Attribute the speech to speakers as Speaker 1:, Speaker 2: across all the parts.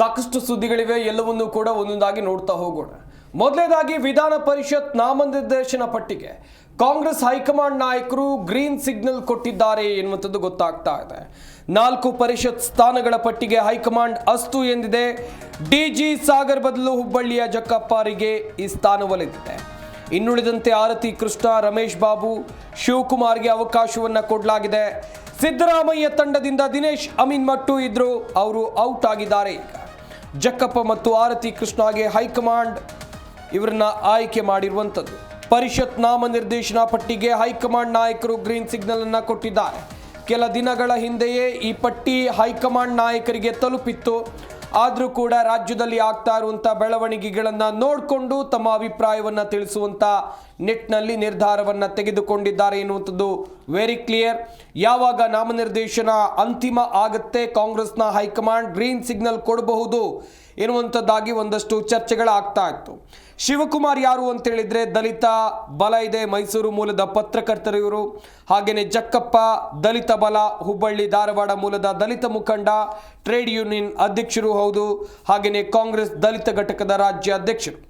Speaker 1: ಸಾಕಷ್ಟು ಸುದ್ದಿಗಳಿವೆ, ಎಲ್ಲವನ್ನೂ ಕೂಡ ಒಂದೊಂದಾಗಿ ನೋಡ್ತಾ ಹೋಗೋಣ. ಮೊದಲನೇದಾಗಿ ವಿಧಾನ ಪರಿಷತ್ ನಾಮನಿರ್ದೇಶನ ಪಟ್ಟಿಗೆ ಕಾಂಗ್ರೆಸ್ ಹೈಕಮಾಂಡ್ ನಾಯಕರು ಗ್ರೀನ್ ಸಿಗ್ನಲ್ ಕೊಟ್ಟಿದ್ದಾರೆ ಎನ್ನುವಂಥದ್ದು ಗೊತ್ತಾಗ್ತಾ ಇದೆ. ನಾಲ್ಕು ಪರಿಷತ್ ಸ್ಥಾನಗಳ ಪಟ್ಟಿಗೆ ಹೈಕಮಾಂಡ್ ಅಸ್ತು ಎಂದಿದೆ. ಡಿಜಿ ಸಾಗರ್ ಬದಲು ಹುಬ್ಬಳ್ಳಿಯ ಜಕ್ಕಪ್ಪಾರಿಗೆ ಈ ಸ್ಥಾನ ಒಲಿದಿದೆ ಇನ್ನುಳಿದಂತೆ ಆರತಿ ಕೃಷ್ಣ, ರಮೇಶ್ ಬಾಬು, ಶಿವಕುಮಾರ್ಗೆ ಅವಕಾಶವನ್ನ ಕೊಡಲಾಗಿದೆ. ಸಿದ್ದರಾಮಯ್ಯ ತಂಡದಿಂದ ದಿನೇಶ್, ಅಮೀನ್ ಮಟ್ಟು ಇದ್ರು, ಅವರು ಔಟ್ ಆಗಿದ್ದಾರೆ ಈಗ. ಜಕ್ಕಪ್ಪ ಮತ್ತು ಆರತಿ ಕೃಷ್ಣಗೆ ಹೈಕಮಾಂಡ್ ಇವರನ್ನ ಆಯ್ಕೆ ಮಾಡಿರುವಂಥದ್ದು. ಪರಿಷತ್ ನಾಮನಿರ್ದೇಶನ ಪಟ್ಟಿಗೆ ಹೈಕಮಾಂಡ್ ನಾಯಕರು ಗ್ರೀನ್ ಸಿಗ್ನಲ್ ಅನ್ನು ಕೊಟ್ಟಿದ್ದಾರೆ. ಕೆಲ ದಿನಗಳ ಹಿಂದೆಯೇ ಈ ಪಟ್ಟಿ ಹೈಕಮಾಂಡ್ ನಾಯಕರಿಗೆ ತಲುಪಿತ್ತು. ಆದರೂ ಕೂಡ ರಾಜ್ಯದಲ್ಲಿ ಆಗ್ತಾ ಇರುವಂಥ ಬೆಳವಣಿಗೆಗಳನ್ನು ನೋಡಿಕೊಂಡು ತಮ್ಮ ಅಭಿಪ್ರಾಯವನ್ನು ತಿಳಿಸುವಂಥ ನಿಟ್ಟಿನಲ್ಲಿ ನಿರ್ಧಾರವನ್ನು ತೆಗೆದುಕೊಂಡಿದ್ದಾರೆ ಎನ್ನುವಂಥದ್ದು ವೆರಿ ಕ್ಲಿಯರ್ ಯಾವಾಗ ನಾಮನಿರ್ದೇಶನ ಅಂತಿಮ ಆಗುತ್ತೆ ಕಾಂಗ್ರೆಸ್ನ ಹೈಕಮಾಂಡ್ ಗ್ರೀನ್ ಸಿಗ್ನಲ್ ಕೊಡಬಹುದು ಎನ್ನುವಂಥದ್ದಾಗಿ ಒಂದಷ್ಟು ಚರ್ಚೆಗಳಾಗ್ತಾ ಇತ್ತು. ಶಿವಕುಮಾರ್ ಯಾರು ಅಂತ ಹೇಳಿದ್ರೆ ದಲಿತ ಬಲ ಇದೆ, ಮೈಸೂರು ಮೂಲದ ಪತ್ರಕರ್ತರು ಇವರು. ಹಾಗೆಯೇ ಜಕ್ಕಪ್ಪ, ದಲಿತ ಬಲ, ಹುಬ್ಬಳ್ಳಿ, ಧಾರವಾಡ ಮೂಲದ ದಲಿತ ಮುಖಂಡ, ಟ್ರೇಡ್ ಯೂನಿಯನ್ ಅಧ್ಯಕ್ಷರು ಹೌದು. ಹಾಗೆಯೇ ಕಾಂಗ್ರೆಸ್ ದಲಿತ ಘಟಕದ ರಾಜ್ಯ ಅಧ್ಯಕ್ಷರು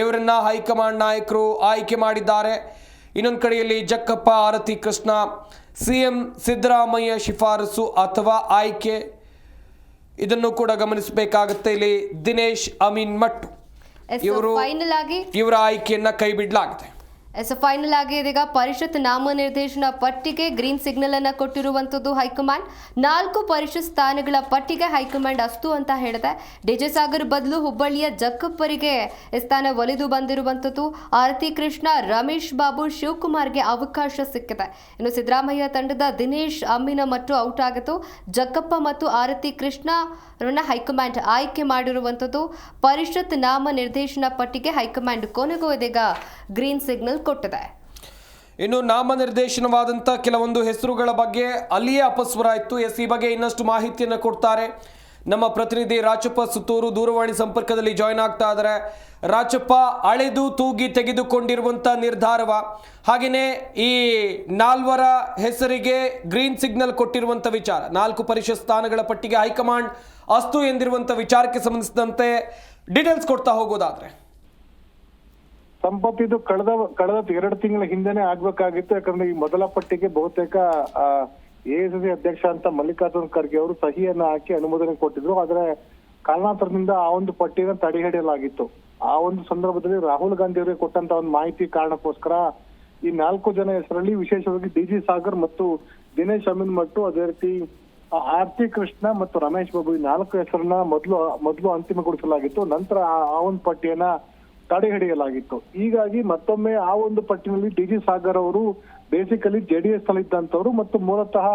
Speaker 1: ಇವರನ್ನ ಹೈಕಮಾಂಡ್ ನಾಯಕರು ಆಯ್ಕೆ ಮಾಡಿದ್ದಾರೆ. ಇನ್ನೊಂದು ಕಡೆಯಲ್ಲಿ ಜಕ್ಕಪ್ಪ ಆರತಿ ಕೃಷ್ಣ ಸಿಎಂ ಸಿದ್ದರಾಮಯ್ಯ ಶಿಫಾರಸು ಅಥವಾ ಆಯ್ಕೆ? ಇದನ್ನು ಕೂಡ ಗಮನಿಸಬೇಕಾಗುತ್ತೆ. ಇಲ್ಲಿ ದಿನೇಶ್ ಅಮೀನ್ ಮಟ್ಟು. ಇವರು
Speaker 2: ಫೈನಲ್ ಆಗಿ
Speaker 1: ಇವರ ಆಯ್ಕೆಯನ್ನ ಕೈ ಬಿಡಲಾಗಿದೆ.
Speaker 2: ಎಸ್ ಫೈನಲ್ ಆಗಿ ಇದೀಗ ಪರಿಷತ್ ನಾಮನಿರ್ದೇಶನ ಪಟ್ಟಿಗೆ ಗ್ರೀನ್ ಸಿಗ್ನಲ್ ಅನ್ನು ಕೊಟ್ಟಿರುವಂತದ್ದು ಹೈಕಮಾಂಡ್. ನಾಲ್ಕು ಪರಿಷತ್ ಸ್ಥಾನಗಳ ಪಟ್ಟಿಗೆ ಹೈಕಮಾಂಡ್ ಅಸ್ತು ಅಂತ ಹೇಳಿದೆ. ಡಿಜೆ ಸಾಗರ್ ಬದಲು ಹುಬ್ಬಳ್ಳಿಯ ಜಕ್ಕಪ್ಪರಿಗೆ ಸ್ಥಾನ ಒಲಿದು ಬಂದಿರುವಂತದ್ದು. ಆರತಿ ಕೃಷ್ಣ, ರಮೇಶ್ ಬಾಬು, ಶಿವಕುಮಾರ್ಗೆ ಅವಕಾಶ ಸಿಕ್ಕಿದೆ. ಇನ್ನು ಸಿದ್ದರಾಮಯ್ಯ ತಂಡದ ದಿನೇಶ್, ಅಮ್ಮಿನ ಮತ್ತು ಔಟ್ ಆಗಿತ್ತು ಜಕ್ಕಪ್ಪ ಮತ್ತು ಆರತಿ ಕೃಷ್ಣ ರನ್ನ ಹೈಕಮಾಂಡ್ ಆಯ್ಕೆ ಮಾಡಿರುವಂಥದ್ದು ಪರಿಷತ್ ನಾಮ ನಿರ್ದೇಶನ ಪಟ್ಟಿಗೆ ಹೈಕಮಾಂಡ್ ಕೊನೆಗೂ ಇದೀಗ ಗ್ರೀನ್ ಸಿಗ್ನಲ್ ಕೊಟ್ಟಿದೆ
Speaker 1: ಇನ್ನು ನಾಮನಿರ್ದೇಶನವಾದಂಥ ಕೆಲವೊಂದು ಹೆಸರುಗಳ ಬಗ್ಗೆ ಅಲ್ಲಿಯೇ ಅಪಸ್ವರ ಇತ್ತು ಎಸ್ ಈ ಬಗ್ಗೆ ಇನ್ನಷ್ಟು ಮಾಹಿತಿಯನ್ನು ಕೊಡ್ತಾರೆ. ನಮ್ಮ ಪ್ರತಿನಿಧಿ ರಾಚಪ್ಪ ಸುತ್ತೂರು ದೂರವಾಣಿ ಸಂಪರ್ಕದಲ್ಲಿ ಜಾಯ್ನ್ ಆಗ್ತಾ ಇದ್ದಾರೆ. ರಾಚಪ್ಪ ಅಳೆದು ತೂಗಿ ತೆಗೆದುಕೊಂಡಿರುವಂಥ ನಿರ್ಧಾರವ? ಹಾಗೆಯೇ ಈ ನಾಲ್ವರ ಹೆಸರಿಗೆ ಗ್ರೀನ್ ಸಿಗ್ನಲ್ ಕೊಟ್ಟಿರುವಂಥ ವಿಚಾರ. ನಾಲ್ಕು ಪರಿಷತ್ ಸ್ಥಾನಗಳ ಪಟ್ಟಿಗೆ ಹೈಕಮಾಂಡ್ ಅಸ್ತು ಎಂದಿರುವಂಥ ವಿಚಾರಕ್ಕೆ ಸಂಬಂಧಿಸಿದಂತೆ ಡೀಟೇಲ್ಸ್ ಕೊಡ್ತಾ ಹೋಗೋದಾದ್ರೆ.
Speaker 3: ಸಂಪತ್ ಇದು ಕಳೆದ ಕಳೆದ ಎರಡು ತಿಂಗಳ ಹಿಂದೆನೆ ಆಗ್ಬೇಕಾಗಿತ್ತು. ಯಾಕಂದ್ರೆ ಈ ಮೊದಲ ಪಟ್ಟಿಗೆ ಬಹುತೇಕ ಎಐಸಿಸಿ ಅಧ್ಯಕ್ಷ ಅಂತ ಮಲ್ಲಿಕಾರ್ಜುನ್ ಖರ್ಗೆ ಅವರು ಸಹಿಯನ್ನು ಹಾಕಿ ಅನುಮೋದನೆ ಕೊಟ್ಟಿದ್ರು. ಆದ್ರೆ ಕಾರಣಾಂತರದಿಂದ ಆ ಒಂದು ಪಟ್ಟಿಯನ್ನು ತಡೆಹಿಡಿಯಲಾಗಿತ್ತು ಆ ಒಂದು ಸಂದರ್ಭದಲ್ಲಿ ರಾಹುಲ್ ಗಾಂಧಿ ಅವರಿಗೆ ಕೊಟ್ಟಂತ ಒಂದು ಮಾಹಿತಿ ಕಾರಣಕ್ಕೋಸ್ಕರ ಈ ನಾಲ್ಕು ಜನ ಹೆಸರಲ್ಲಿ ವಿಶೇಷವಾಗಿ ಡಿ ಜಿ ಸಾಗರ್ ಮತ್ತು ದಿನೇಶ್ ಅಮೀನ್ ಮಟ್ಟು ಅದೇ ರೀತಿ ಆರ್ತಿ ಕೃಷ್ಣ ಮತ್ತು ರಮೇಶ್ ಬಾಬು ಈ ನಾಲ್ಕು ಹೆಸರನ್ನ ಮೊದಲು ಮೊದಲು ಅಂತಿಮಗೊಳಿಸಲಾಗಿತ್ತು. ನಂತರ ಆ ಒಂದು ಪಟ್ಟಿಯನ್ನ ತಡೆ ಹಿಡಿಯಲಾಗಿತ್ತು ಹೀಗಾಗಿ ಮತ್ತೊಮ್ಮೆ ಆ ಒಂದು ಪಟ್ಟಿನಲ್ಲಿ ಡಿ ಜಿ ಸಾಗರ್ ಅವರು ಬೇಸಿಕಲಿ ಜೆ ಡಿ ಎಸ್ ಅಲ್ಲಿದ್ದಂಥವ್ರು ಮತ್ತು ಮೂಲತಃ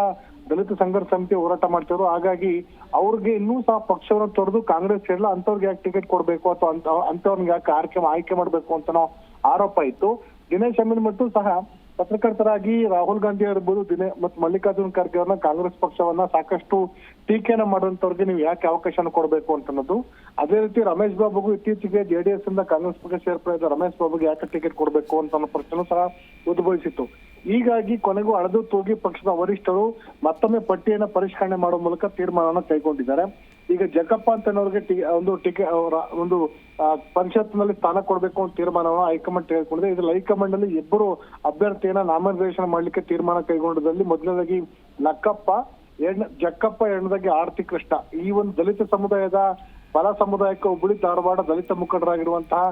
Speaker 3: ದಲಿತ ಸಂಘರ್ಷ ಸಮಿತಿ ಹೋರಾಟ ಮಾಡ್ತಿದ್ರು. ಹಾಗಾಗಿ ಅವ್ರಿಗೆ ಇನ್ನೂ ಸಹ ಪಕ್ಷವನ್ನು ತೊರೆದು ಕಾಂಗ್ರೆಸ್ ಸೇರಲ್ಲ ಅಂತವ್ರಿಗೆ ಯಾಕೆ ಟಿಕೆಟ್ ಕೊಡಬೇಕು ಅಥವಾ ಅಂತ ಅಂತವ್ರಿಗೆ ಯಾಕೆ ಆಯ್ಕೆ ಆಯ್ಕೆ ಮಾಡಬೇಕು ಅಂತನೋ ಆರೋಪ ಇತ್ತು. ದಿನೇಶ್ ಅಮೀನ್ ಮಟ್ಟು ಸಹ ಪತ್ರಕರ್ತರಾಗಿ ರಾಹುಲ್ ಗಾಂಧಿ ಇರ್ಬೋದು ದಿನೇ, ಮತ್ತು ಮಲ್ಲಿಕಾರ್ಜುನ್ ಖರ್ಗೆ ಅವ್ರನ್ನ ಕಾಂಗ್ರೆಸ್ ಪಕ್ಷವನ್ನ ಸಾಕಷ್ಟು ಟೀಕೆನ ಮಾಡುವಂತವ್ರಿಗೆ ನೀವು ಯಾಕೆ ಅವಕಾಶನ ಕೊಡಬೇಕು ಅಂತ ಅನ್ನೋದು ಅದೇ ರೀತಿ ರಮೇಶ್ ಬಾಬುಗೂ ಇತ್ತೀಚೆಗೆ ಜೆಡಿಎಸ್ ಇಂದ ಕಾಂಗ್ರೆಸ್ ಪಕ್ಷ ಸೇರ್ಪಡೆ ರಮೇಶ್ ಬಾಬುಗೆ ಯಾಕೆ ಟಿಕೆಟ್ ಕೊಡಬೇಕು ಅಂತ ಅನ್ನೋ ಪ್ರಶ್ನೆ ಸಹ ಉದ್ಭವಿಸಿತ್ತು. ಹೀಗಾಗಿ ಕೊನೆಗೂ ಅಳೆದು ತೂಗಿ ಪಕ್ಷದ ವರಿಷ್ಠರು ಮತ್ತೊಮ್ಮೆ ಪಟ್ಟಿಯನ್ನ ಪರಿಷ್ಕರಣೆ ಮಾಡುವ ಮೂಲಕ ತೀರ್ಮಾನವನ್ನು ಕೈಗೊಂಡಿದ್ದಾರೆ. ಈಗ ಜಗಪ್ಪ ಅಂತನವ್ರಿಗೆ ಅನ್ನೋರಿಗೆ ಒಂದು ಟಿಕೆಟ್ ಒಂದು ಪಂಚಾಯತ್ನಲ್ಲಿ ಸ್ಥಾನ ಕೊಡಬೇಕು ಅಂತ ತೀರ್ಮಾನವನ್ನು ಹೈಕಮಾಂಡ್ ತೆಗೆದುಕೊಂಡಿದೆ. ಇದ್ರಲ್ಲಿ ಹೈಕಮಾಂಡ್ ಅಲ್ಲಿ ಇಬ್ಬರು ಅಭ್ಯರ್ಥಿಯನ್ನ ನಾಮನಿರ್ದೇಶನ ಮಾಡಲಿಕ್ಕೆ ತೀರ್ಮಾನ ಕೈಗೊಂಡದಲ್ಲಿ ಮೊದಲನೇದಾಗಿ ನಕ್ಕಪ್ಪ, ಎರಡ್, ಜಕ್ಕಪ್ಪ ಎಣ್ಣದಾಗಿ ಆರತಿ ಕೃಷ್ಣ. ಈ ಒಂದು ದಲಿತ ಸಮುದಾಯದ ಬಲ ಸಮುದಾಯಕ್ಕೆ ಹುಬ್ಬಳ್ಳಿ, ಧಾರವಾಡ ದಲಿತ ಮುಖಂಡರಾಗಿರುವಂತಹ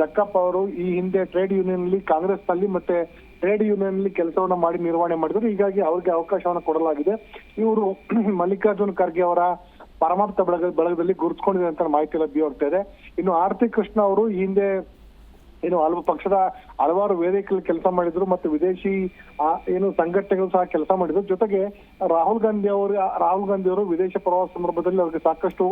Speaker 3: ಜಕ್ಕಪ್ಪ ಅವರು ಈ ಹಿಂದೆ ಟ್ರೇಡ್ ಯೂನಿಯನ್ ಅಲ್ಲಿ ಕಾಂಗ್ರೆಸ್ನಲ್ಲಿ ಮತ್ತೆ ಟ್ರೇಡ್ ಯೂನಿಯನ್ ಅಲ್ಲಿ ಕೆಲಸವನ್ನ ಮಾಡಿ ನಿರ್ವಹಣೆ ಮಾಡಿದ್ರು. ಹೀಗಾಗಿ ಅವ್ರಿಗೆ ಅವಕಾಶವನ್ನ ಕೊಡಲಾಗಿದೆ. ಇವರು ಮಲ್ಲಿಕಾರ್ಜುನ್ ಖರ್ಗೆ ಅವರ ಪರಮಾರ್ಥ ಬಳಗ, ಬಳಗದಲ್ಲಿ ಗುರುತಿಸ್ಕೊಂಡಿದೆ ಅಂತ ಮಾಹಿತಿ ಲಭ್ಯವಾಗ್ತಾ ಇದೆ. ಇನ್ನು ಆರತಿ ಕೃಷ್ಣ ಅವರು ಹಿಂದೆ ಏನು ಹಲವು ಪಕ್ಷದ ಹಲವಾರು ವೇದಿಕೆಯಲ್ಲಿ ಕೆಲಸ ಮಾಡಿದ್ರು ಮತ್ತು ವಿದೇಶಿ ಏನು ಸಂಘಟನೆಗಳು ಸಹ ಕೆಲಸ ಮಾಡಿದ್ರು. ಜೊತೆಗೆ ರಾಹುಲ್ ಗಾಂಧಿ ಅವರು, ರಾಹುಲ್ ಗಾಂಧಿ ಅವರು ವಿದೇಶ ಪ್ರವಾಸ ಸಂದರ್ಭದಲ್ಲಿ ಅವ್ರಿಗೆ ಸಾಕಷ್ಟು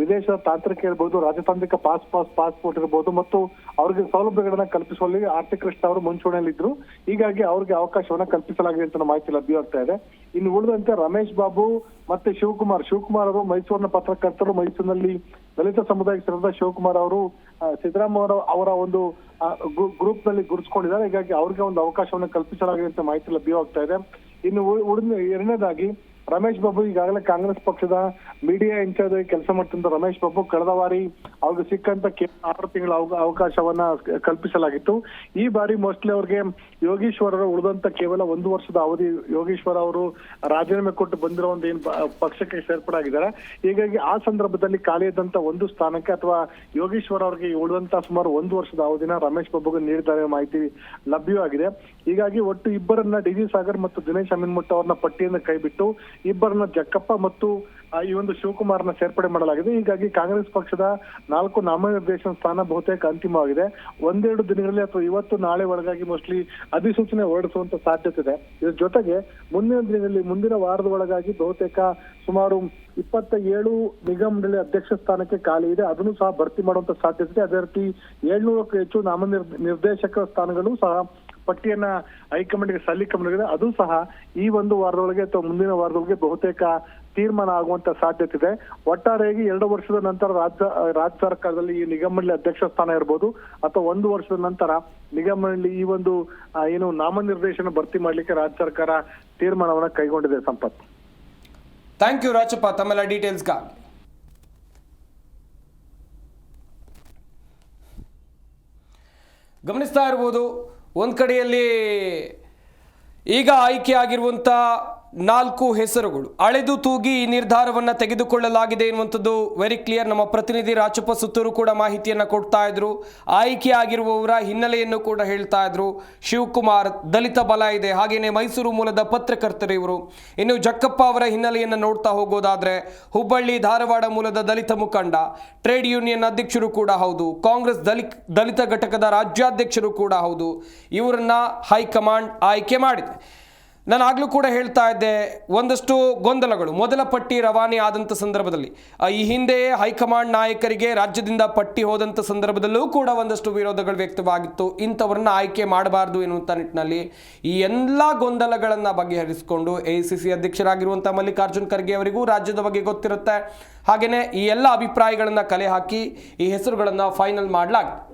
Speaker 3: ವಿದೇಶದ ತಾಂತ್ರಿಕ ಇರ್ಬೋದು, ರಾಜತಾಂತ್ರಿಕ ಪಾಸ್ ಪಾಸ್, ಪಾಸ್ಪೋರ್ಟ್ ಇರ್ಬೋದು ಮತ್ತು ಅವ್ರಿಗೆ ಸೌಲಭ್ಯಗಳನ್ನ ಕಲ್ಪಿಸುವಲ್ಲಿ ಆರ್ತಿ ಕೃಷ್ಣ ಅವರು ಮುಂಚೂಣಿಯಲ್ಲಿದ್ರು. ಹೀಗಾಗಿ ಅವ್ರಿಗೆ ಅವಕಾಶವನ್ನ ಕಲ್ಪಿಸಲಾಗಿದೆ ಅಂತ ಮಾಹಿತಿ ಲಭ್ಯವಾಗ್ತಾ ಇದೆ. ಇನ್ನು ಉಳಿದಂತೆ ರಮೇಶ್ ಬಾಬು ಮತ್ತೆ ಶಿವಕುಮಾರ್ ಶಿವಕುಮಾರ್ ಅವರು ಮೈಸೂರಿನ ಪತ್ರಕರ್ತರು ಮೈಸೂರಿನಲ್ಲಿ ದಲಿತ ಸಮುದಾಯಕ್ಕೆ ಸೇರಿದ ಶಿವಕುಮಾರ್ ಅವರು ಸಿದ್ದರಾಮಯ್ಯ ಅವರ ಒಂದು ಗ್ರೂಪ್ನಲ್ಲಿ ಗುರುತಿಸಿಕೊಂಡಿದ್ದಾರೆ. ಹೀಗಾಗಿ ಅವ್ರಿಗೆ ಒಂದು ಅವಕಾಶವನ್ನು ಕಲ್ಪಿಸಲಾಗಿದೆ ಅಂತ ಮಾಹಿತಿ ಲಭ್ಯವಾಗ್ತಾ ಇದೆ. ಇನ್ನು ಎರಡನೇದಾಗಿ ರಮೇಶ್ ಬಾಬು ಈಗಾಗಲೇ ಕಾಂಗ್ರೆಸ್ ಪಕ್ಷದ ಮೀಡಿಯಾ ಇನ್ಚಾರ್ಜ್ ಆಗಿ ಕೆಲಸ ಮಾಡ್ತಿದ್ದ ರಮೇಶ್ ಬಾಬು ಕಳೆದ ಬಾರಿ ಅವ್ರಿಗೆ ಸಿಕ್ಕಂತ ಕೇವಲ ಆರು ತಿಂಗಳ ಅವ- ಅವಕಾಶವನ್ನ ಕಲ್ಪಿಸಲಾಗಿತ್ತು. ಈ ಬಾರಿ ಮೋಸ್ಟ್ಲಿ ಅವ್ರಿಗೆ ಯೋಗೀಶ್ವರರ ಉಳಿದಂತ ಕೇವಲ ಒಂದು ವರ್ಷದ ಅವಧಿ ಯೋಗೀಶ್ವರ ಅವರು ರಾಜೀನಾಮೆ ಕೊಟ್ಟು ಬಂದಿರೋ ಒಂದು ಏನು ಪಕ್ಷಕ್ಕೆ ಸೇರ್ಪಡಾಗಿದ್ದಾರೆ ಹೀಗಾಗಿ ಆ ಸಂದರ್ಭದಲ್ಲಿ ಖಾಲಿ ಇದ್ದಂತ ಒಂದು ಸ್ಥಾನಕ್ಕೆ ಅಥವಾ ಯೋಗೀಶ್ವರ ಅವರಿಗೆ ಉಳಿದಂತ ಸುಮಾರು ಒಂದು ವರ್ಷದ ಅವಧಿನ ರಮೇಶ್ ಬಾಬುಗೆ ನೀಡಿದ್ದಾರೆ ಮಾಹಿತಿ ಲಭ್ಯವಾಗಿದೆ. ಹೀಗಾಗಿ ಒಟ್ಟು ಇಬ್ಬರನ್ನ ಡಿ ಸಾಗರ್ ಮತ್ತು ದಿನೇಶ್ ಅಮೀನ್ಮುಟ್ಟ ಅವ್ರನ್ನ ಪಟ್ಟಿಯಿಂದ ಕೈಬಿಟ್ಟು ಇಬ್ಬರನ್ನ ಜಕ್ಕಪ್ಪ ಮತ್ತು ಈ ಒಂದು ಶಿವಕುಮಾರ್ನ ಸೇರ್ಪಡೆ ಮಾಡಲಾಗಿದೆ. ಹೀಗಾಗಿ ಕಾಂಗ್ರೆಸ್ ಪಕ್ಷದ ನಾಲ್ಕು ನಾಮನಿರ್ದೇಶನ ಸ್ಥಾನ ಬಹುತೇಕ ಅಂತಿಮವಾಗಿದೆ. ಒಂದೆರಡು ದಿನಗಳಲ್ಲಿ ಅಥವಾ ಇವತ್ತು ನಾಳೆ ಒಳಗಾಗಿ ಮೋಸ್ಟ್ಲಿ ಅಧಿಸೂಚನೆ ಹೊರಡಿಸುವಂತ ಸಾಧ್ಯತೆ ಇದೆ. ಇದ್ರ ಜೊತೆಗೆ ಮುಂದಿನ ದಿನಗಳಲ್ಲಿ ಮುಂದಿನ ವಾರದ ಒಳಗಾಗಿ ಬಹುತೇಕ ಸುಮಾರು ಇಪ್ಪತ್ತ ಏಳು ನಿಗಮದಲ್ಲಿ ಅಧ್ಯಕ್ಷ ಸ್ಥಾನಕ್ಕೆ ಖಾಲಿ ಇದೆ. ಅದನ್ನು ಸಹ ಭರ್ತಿ ಮಾಡುವಂತ ಸಾಧ್ಯತೆ ಇದೆ. ಅದೇ ರೀತಿ ಏಳ್ನೂರಕ್ಕೂ ಹೆಚ್ಚು ನಾಮನಿರ್, ನಿರ್ದೇಶಕ ಸ್ಥಾನಗಳು ಸಹ ಪಟ್ಟಿಯನ್ನ ಹೈಕಮಾಂಡ್ಗೆ ಸಲ್ಲಿಕೆ ಅದು ಸಹ ಈ ಒಂದು ವಾರದೊಳಗೆ ಅಥವಾ ಮುಂದಿನ ವಾರದೊಳಗೆ ಬಹುತೇಕ ತೀರ್ಮಾನ ಆಗುವಂತ ಸಾಧ್ಯತೆ ಇದೆ. ಒಟ್ಟಾರೆಯಾಗಿ ಎರಡು ವರ್ಷದ ನಂತರ ರಾಜ್ಯ ರಾಜ್ಯ ಸರ್ಕಾರದಲ್ಲಿ ಈ ನಿಗಮ ಮಂಡಳಿ ಅಧ್ಯಕ್ಷ ಸ್ಥಾನ ಇರ್ಬೋದು ಅಥವಾ ಒಂದು ವರ್ಷದ ನಂತರ ನಿಗಮ ಮಂಡಳಿ ಈ ಒಂದು ಏನು ನಾಮನಿರ್ದೇಶನ ಭರ್ತಿ ಮಾಡ್ಲಿಕ್ಕೆ ರಾಜ್ಯ ಸರ್ಕಾರ ತೀರ್ಮಾನವನ್ನ ಕೈಗೊಂಡಿದೆ ಸಂಪತ್.
Speaker 1: Thank you Rajappa. ತಮ್ಮೆಲ್ಲ ಡೀಟೇಲ್ಸ್ಗಾಗಿ ಗಮನಿಸ್ತಾ ಇರ್ಬೋದು. ಒಂದು ಕಡೆಯಲ್ಲಿ ಈಗ ಆಯ್ಕೆಯಾಗಿರುವಂಥ ನಾಲ್ಕು ಹೆಸರುಗಳು. ಅಳೆದು ತೂಗಿ ಈ ನಿರ್ಧಾರವನ್ನು ತೆಗೆದುಕೊಳ್ಳಲಾಗಿದೆ ಎನ್ನುವಂಥದ್ದು ವೆರಿ ಕ್ಲಿಯರ್ ನಮ್ಮ ಪ್ರತಿನಿಧಿ ರಾಚಪ್ಪ ಸುತ್ತೂರು ಕೂಡ ಮಾಹಿತಿಯನ್ನು ಕೊಡ್ತಾ ಇದ್ರು. ಆಯ್ಕೆಯಾಗಿರುವವರ ಹಿನ್ನೆಲೆಯನ್ನು ಕೂಡ ಹೇಳ್ತಾ ಇದ್ರು. ಶಿವಕುಮಾರ್ ದಲಿತ ಬಲ ಇದೆ. ಹಾಗೆಯೇ ಮೈಸೂರು ಮೂಲದ ಪತ್ರಕರ್ತರು ಇವರು. ಇನ್ನು ಜಕ್ಕಪ್ಪ ಅವರ ಹಿನ್ನೆಲೆಯನ್ನು ನೋಡ್ತಾ ಹೋಗೋದಾದ್ರೆ ಹುಬ್ಬಳ್ಳಿ ಧಾರವಾಡ ಮೂಲದ ದಲಿತ ಮುಖಂಡ ಟ್ರೇಡ್ ಯೂನಿಯನ್ ಅಧ್ಯಕ್ಷರು ಕೂಡ ಹೌದು. ಕಾಂಗ್ರೆಸ್ ದಲಿ ದಲಿತ ಘಟಕದ ರಾಜ್ಯಾಧ್ಯಕ್ಷರು ಕೂಡ ಹೌದು. ಇವರನ್ನ ಹೈಕಮಾಂಡ್ ಆಯ್ಕೆ ಮಾಡಿದೆ. ನಾನು ಆಗಲೂ ಕೂಡ ಹೇಳ್ತಾ ಇದ್ದೆ, ಒಂದಷ್ಟು ಗೊಂದಲಗಳು. ಮೊದಲ ಪಟ್ಟಿ ರವಾನೆ ಆದಂಥ ಸಂದರ್ಭದಲ್ಲಿ ಈ ಹಿಂದೆ ಹೈಕಮಾಂಡ್ ನಾಯಕರಿಗೆ ರಾಜ್ಯದಿಂದ ಪಟ್ಟಿ ಹೋದಂಥ ಸಂದರ್ಭದಲ್ಲೂ ಕೂಡ ಒಂದಷ್ಟು ವಿರೋಧಗಳು ವ್ಯಕ್ತವಾಗಿತ್ತು. ಇಂಥವ್ರನ್ನ ಆಯ್ಕೆ ಮಾಡಬಾರ್ದು ಎನ್ನುವಂಥ ನಿಟ್ಟಿನಲ್ಲಿ ಈ ಎಲ್ಲ ಗೊಂದಲಗಳನ್ನು ಬಗೆಹರಿಸಿಕೊಂಡು ಎ ಸಿ ಸಿ ಅಧ್ಯಕ್ಷರಾಗಿರುವಂಥ ಮಲ್ಲಿಕಾರ್ಜುನ್ ಖರ್ಗೆ ಅವರಿಗೂ ರಾಜ್ಯದ ಬಗ್ಗೆ ಗೊತ್ತಿರುತ್ತೆ. ಹಾಗೆಯೇ ಈ ಎಲ್ಲ ಅಭಿಪ್ರಾಯಗಳನ್ನು ಕಲೆ ಹಾಕಿ ಈ ಹೆಸರುಗಳನ್ನು ಫೈನಲ್ ಮಾಡಲಾಗಿದೆ